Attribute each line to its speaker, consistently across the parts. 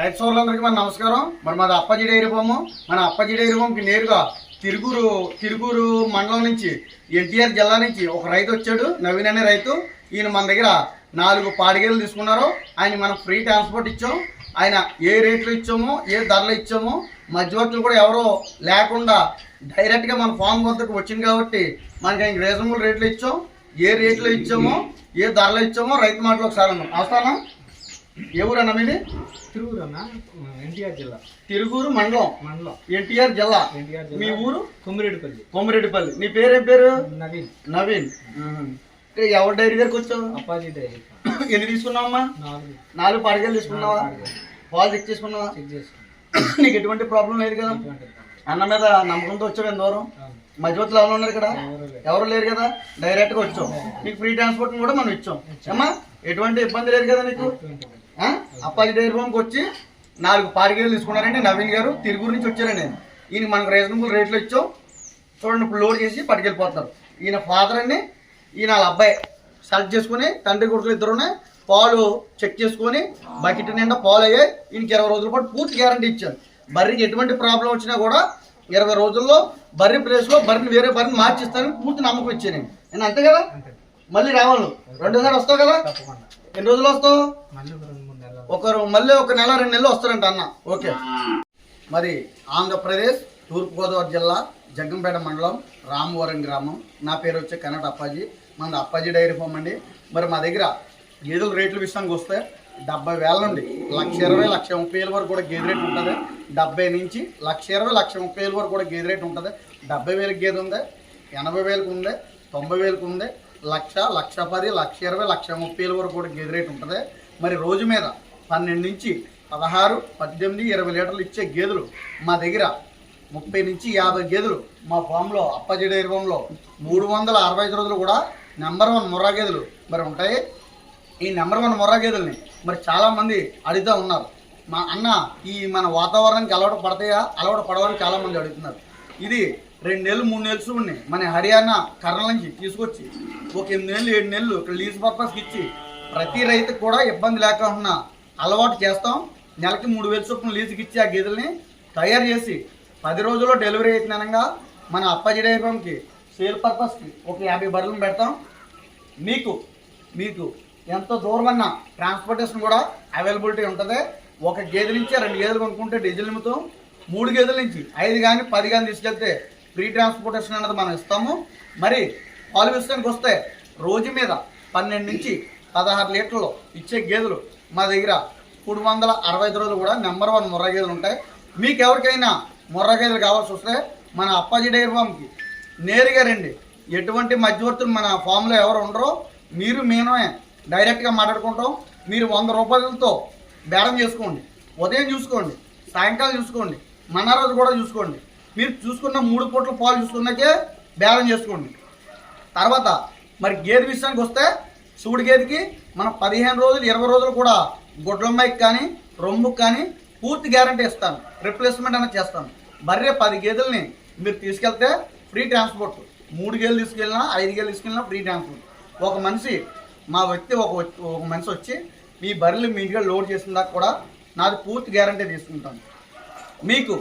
Speaker 1: రైతు సోదరులందరికీ మన నమస్కారం. మరి మాది అప్పజి డైరీ ఫాము. మన అప్పజి డైరీ ఫామ్కి నేరుగా తిరుగురు తిరుగురు మండలం నుంచి ఎన్టీఆర్ జిల్లా నుంచి ఒక రైతు వచ్చాడు నవీన్ అనే రైతు. ఈయన మన దగ్గర నాలుగు పాడిగేలు తీసుకున్నారు. ఆయన మనం ఫ్రీ ట్రాన్స్పోర్ట్ ఇచ్చాం. ఆయన ఏ రేట్లు ఇచ్చామో ఏ ధరలు ఇచ్చామో మధ్యవర్తులు కూడా ఎవరో లేకుండా డైరెక్ట్గా మన ఫామ్ వద్దకు వచ్చింది కాబట్టి మనకి ఆయన రీజనబుల్ రేట్లు ఇచ్చాం. ఏ రేట్లు ఇచ్చామో ఏ ధరలు ఇచ్చామో రైతు మాటలు ఒకసారి అన్నాం ఏ ఊరన్నా మీది?
Speaker 2: తిరుగురు అన్న ఎన్టీఆర్ జిల్లా.
Speaker 1: తిరుగురు మండలం.
Speaker 2: మండలం.
Speaker 1: ఎన్టీఆర్ జిల్లా.
Speaker 2: ఎన్టీఆర్
Speaker 1: మీ
Speaker 2: జిల్లా
Speaker 1: ఊరు?
Speaker 2: కొమ్మిరెడ్డిపల్లి.
Speaker 1: కొమ్మిరెడ్డిపల్లి. నీ పేరేం పేరు?
Speaker 2: నవీన్.
Speaker 1: నవీన్. అంటే ఎవరి డైరీ దగ్గరికి వచ్చావు?
Speaker 2: అప్పాజీ డైరీ
Speaker 1: ఎన్ని తీసుకున్నావమ్మా?
Speaker 2: నాలుగు.
Speaker 1: నాలుగు పడగలు తీసుకున్నావా? పాలు చెక్ చేసుకున్నావా?
Speaker 2: చెక్ చేసుకున్నాం.
Speaker 1: నీకు ఎటువంటి ప్రాబ్లం లేదు కదా. అన్న మీద నమ్మకంతో వచ్చావు ఎంత దూరం. మధ్యవర్తులు ఎవరు ఉన్నారు ఇక్కడ?
Speaker 2: ఎవరు లేరు.
Speaker 1: కదా? డైరెక్ట్గా వచ్చాం నీకు ఫ్రీ ట్రాన్స్పోర్ట్ కూడా మనం ఇచ్చాం. అమ్మా ఎటువంటి ఇబ్బంది లేదు కదా నీకు? అప్పాజీ డైరీ ఫామ్కి వచ్చి నాలుగు పారిగేలు తీసుకున్నారండి. నవీన్ గారు తిరుగురు నుంచి వచ్చారండి. ఈయన మనకు రీజనబుల్ రేట్లో ఇచ్చాం. చూడండి ఇప్పుడు లోడ్ చేసి పట్టుకెళ్ళిపోతున్నారు. ఈయన ఫాదర్ అండి. ఈయన వాళ్ళ అబ్బాయి సెలెక్ట్ చేసుకుని తండ్రి కొడుకులు ఇద్దరునే పాలు చెక్ చేసుకొని బకెట్ నిండా పాలు అయ్యాయి. ఈయనకి ఇరవై రోజుల పాటు పూర్తి గ్యారంటీ ఇచ్చాను బర్రెకి ఎటువంటి ప్రాబ్లం వచ్చినా కూడా ఇరవై రోజుల్లో బర్రె ప్లేస్లో బర్రెని వేరే బర్రెని మార్చిస్తానని పూర్తి నమ్మకం ఇచ్చాను నేను అంతే కదా? మళ్ళీ రావాలి. రెండోసారి వస్తావు కదా? ఎన్ని రోజులు వస్తావు? ఒకరు మళ్ళీ ఒక నెల రెండు నెలలు వస్తారంట అన్న. ఓకే. మరి ఆంధ్రప్రదేశ్ తూర్పుగోదావరి జిల్లా జగ్గంపేట మండలం రామవరం గ్రామం. నా పేరు వచ్చే కన్నడ అప్పాజీ. మన అప్పాజీ డైరీ ఫామ్ అండి. మరి మా దగ్గర గేదెల రేట్ల విషయానికి వస్తే డెబ్బై వేల నుండి లక్ష ఇరవై లక్ష ముప్పై వేల వరకు కూడా గేదె రేట్ ఉంటుంది. డెబ్బై నుంచి లక్ష ఇరవై లక్ష ముప్పై వేల వరకు కూడా గేదె రేట్ ఉంటుంది. డెబ్బై వేలకు గేదె ఉంది ఎనభై వేలకు ఉంది తొంభై వేలకు ఉంది లక్ష లక్ష పది లక్ష ఇరవై లక్ష ముప్పై వేల వరకు కూడా గేదె రేట్ ఉంటుంది. మరి రోజు మీద పన్నెండు నుంచి పదహారు పద్దెనిమిది ఇరవై లీటర్లు ఇచ్చే గేదెలు మా దగ్గర. ముప్పై నుంచి యాభై గేదెలు మా ఫామ్లో అప్పాజీ డైరీ ఫామ్లో. మూడు వందల అరవై ఐదు రోజులు కూడా నెంబర్ వన్ ముర్రా గేదెలు మరి ఉంటాయి. ఈ నెంబర్ వన్ ముర్రా గేదెల్ని మరి చాలామంది అడుగుతూ ఉన్నారు. మా అన్న ఈ మన వాతావరణానికి అలవాటు పడతాయా? అలవాటు పడవని చాలామంది అడుగుతున్నారు. ఇది రెండు నెలలు మూడు నెలలు చూడండి. మన హర్యానా కర్నూలు నుంచి తీసుకొచ్చి ఒక ఎనిమిది నెలలు ఏడు నెలలు ఇక్కడ లీజ్ పర్పస్కి ఇచ్చి ప్రతి రైతుకు కూడా ఇబ్బంది లేకుండా అలవాటు చేస్తాం. నెలకి మూడు వేలు చొప్పున లీజుకి ఇచ్చి ఆ గేదెల్ని తయారు చేసి పది రోజుల్లో డెలివరీ అయితేనగా మన అప్పజీ డైరీ సేల్ పర్పస్కి ఒక యాభై బర్రెలను పెడతాం. మీకు మీకు ఎంత దూరమన్న ట్రాన్స్పోర్టేషన్ కూడా అవైలబిలిటీ ఉంటుంది. ఒక గేదె నుంచి రెండు గేదెలు కొనుక్కుంటే డీజిల్ నిమిత్తం మూడు గేదెల నుంచి ఐదు కానీ పది కానీ తీసుకెళ్తే ఫ్రీ ట్రాన్స్పోర్టేషన్ అనేది మనం ఇస్తాము. మరి పాలు విషయానికి వస్తే రోజు మీద పన్నెండు నుంచి పదహారు లీటర్లు ఇచ్చే గేదెలు మా దగ్గర మూడు వందల అరవై ఐదు రోజులు కూడా నెంబర్ వన్ ముర్రా గేదెలు ఉంటాయి. మీకు ఎవరికైనా ముర్రా గేదెలు కావాల్సి వస్తే మన అప్పాజీ డైరీ ఫామ్కి నేరుగా రండి. ఎటువంటి మధ్యవర్తులు మన ఫామ్లో ఎవరు ఉండరో మీరు మేమే డైరెక్ట్గా మాట్లాడుకుంటాం. మీరు వంద రూపాయలతో బేరం చేసుకోండి. ఉదయం చూసుకోండి సాయంకాలం చూసుకోండి మన రోజు కూడా చూసుకోండి. మీరు చూసుకున్న మూడు పూట్ల పాలు చూసుకున్నాకే బేరం చేసుకోండి. తర్వాత మరి గేదె విషయానికి వస్తే సూడిగేదికి మనం పదిహేను రోజులు ఇరవై రోజులు కూడా గుడ్లమ్మాయికి కానీ రొమ్ముకి కానీ పూర్తి గ్యారంటీ ఇస్తాను. రిప్లేస్మెంట్ అనేది చేస్తాను. బర్రె పది గేదెల్ని మీరు తీసుకెళ్తే ఫ్రీ ట్రాన్స్పోర్ట్. మూడు గేలు తీసుకెళ్ళినా ఐదు గేలు తీసుకెళ్ళినా ఫ్రీ ట్రాన్స్పోర్ట్. ఒక మనిషి మా వ్యక్తి ఒక ఒక మనిషి వచ్చి మీ బర్రెలు మీ ఇంటికి లోడ్ చేసిన దాకా కూడా నాది పూర్తి గ్యారంటీ తీసుకుంటాను. మీకు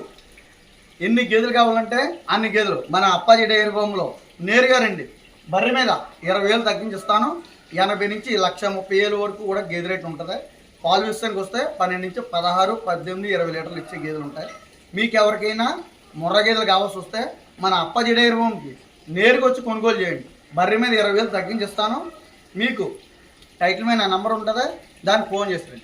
Speaker 1: ఎన్ని గేదెలు కావాలంటే అన్ని గేదెలు. మన అప్పాజీ డైరీ ఫామ్లో నేరుగా రండి. బర్రె మీద ఇరవై వేలు తగ్గించిస్తాను ఎనభై నుంచి లక్ష ముప్పై ఏళ్ళ వరకు కూడా గేదె రేట్ ఉంటుంది. పాలు విషయానికి వస్తే పన్నెండు నుంచి పదహారు పద్దెనిమిది ఇరవై లీటర్లు ఇచ్చే గేదెలు ఉంటాయి. మీకు ఎవరికైనా ముర్ర గేదెలు కావాల్సి వస్తే మన అప్ప డైరీ హోమ్కి నేరుగా వచ్చి కొనుగోలు చేయండి. బర్రె మీద ఇరవై వేలు తగ్గించిస్తాను మీకు టైటిల్ మీద నా నెంబర్ ఉంటుంది. దానికి ఫోన్ చేస్తాను